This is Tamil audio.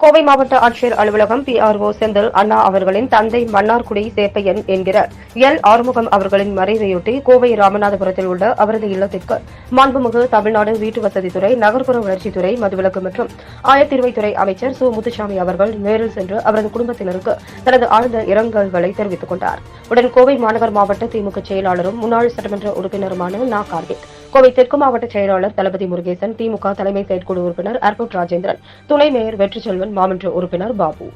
கோவை மாவட்ட ஆட்சியர் அலுவலகம் பிஆர்ஓ செந்தில் அண்ணா அவர்களின் தந்தை மன்னார்குடி சேப்பையன் என்கிற எல். ஆறுமுகம் அவர்களின் மறைவையொட்டி கோவை ராமநாதபுரத்தில் உள்ள அவரது இல்லத்திற்கு மாண்புமிகு தமிழ்நாடு வீட்டுவசதித்துறை நகர்ப்புற வளர்ச்சித்துறை மதுவிலக்கு மற்றும் ஆயத்தீர்வைத்துறை அமைச்சர் சு. முத்துசாமி அவர்கள் நேரில் சென்று அவரது குடும்பத்தினருக்கு தனது ஆழ்ந்த இரங்கல்களை தெரிவித்துக் கொண்டார். உடன் கோவை மாநகர் மாவட்ட திமுக செயலாளரும் முன்னாள் சட்டமன்ற உறுப்பினருமான நா. கார்த்திக். கோவை தெற்கு மாவட்ட செயலாளர் தளபதி முருகேசன் திமுக தலைமை செயற்குழு உறுப்பினர் ஏர்போர்ட் ராஜேந்திரன் துணை மேயர் வெற்றிச்செல்வன் மாமன்ற உறுப்பினர் பாபு.